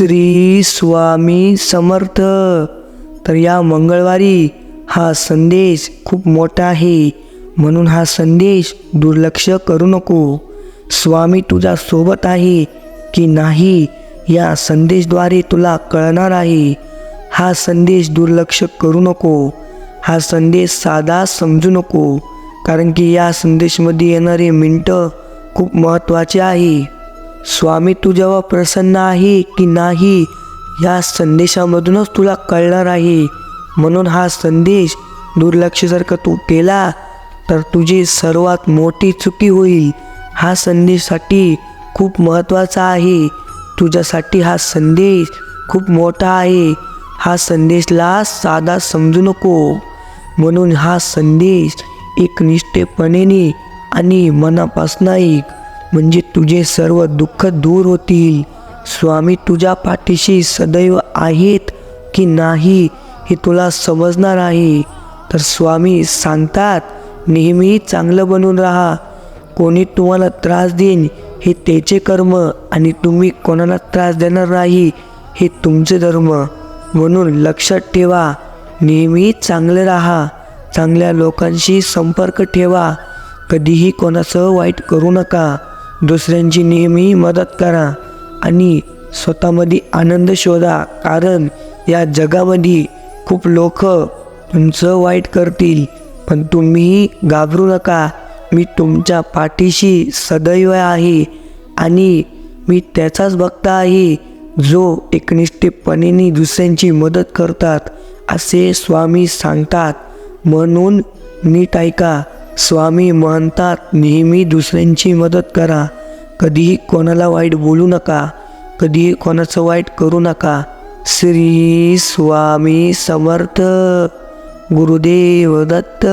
श्री स्वामी समर्थ. तर या मंगळवारी हा संदेश खूप मोठा आहे. म्हणून हा संदेश दुर्लक्ष करू नको. स्वामी तुझ्या सोबत आहे की नाही या संदेशद्वारे तुला कळणार आहे. हा संदेश दुर्लक्ष करू नको. हा संदेश साधा समजू नको. कारण की या संदेशमध्ये येणारे मिनटं खूप महत्त्वाचे आहे. स्वामी तू जेव्हा प्रसन्न आहे की नाही या संदेशामधूनच तुला कळणार आहे. म्हणून हा संदेश दुर्लक्ष जर का तू केला तर तुझी सर्वात मोठी चुकी होईल. हा संदेशासाठी खूप महत्त्वाचा आहे. तुझ्यासाठी हा संदेश खूप मोठा आहे. हा संदेशला साधा समजू नको. म्हणून हा संदेश एक निष्ठेपणेने आणि मनापासून ऐक. म्हणजे तुझे सर्व दुःख दूर होतील. स्वामी तुझ्या पाठीशी सदैव आहेत की नाही हे तुला समजणार आहे. तर स्वामी सांगतात नेहमी चांगलं बनून राहा. कोणी तुम्हाला त्रास देईन हे त्याचे कर्म आणि तुम्ही कोणाला त्रास देणार नाही हे तुमचे धर्म. म्हणून लक्षात ठेवा नेहमी चांगले राहा. चांगल्या लोकांशी संपर्क ठेवा. कधीही कोणाचं वाईट करू नका. दुसऱ्यांची नेहमी मदत करा आणि स्वतःमध्ये आनंद शोधा. कारण या जगामध्ये खूप लोक तुमचं वाईट करतील पण तुम्ही घाबरू नका. मी तुमच्या पाठीशी सदैव आहे आणि मी त्याचाच भक्त आहे जो एकनिष्ठपणेने दुसऱ्यांची मदत करतात असे स्वामी सांगतात. म्हणून नीट ऐका स्वामी म्हणतात नेहमी दुसऱ्यांची मदत करा. कधीही कोणाला वाईट बोलू नका. कधीही कोणाचं वाईट करू नका. श्री स्वामी समर्थ. गुरुदेव दत्त.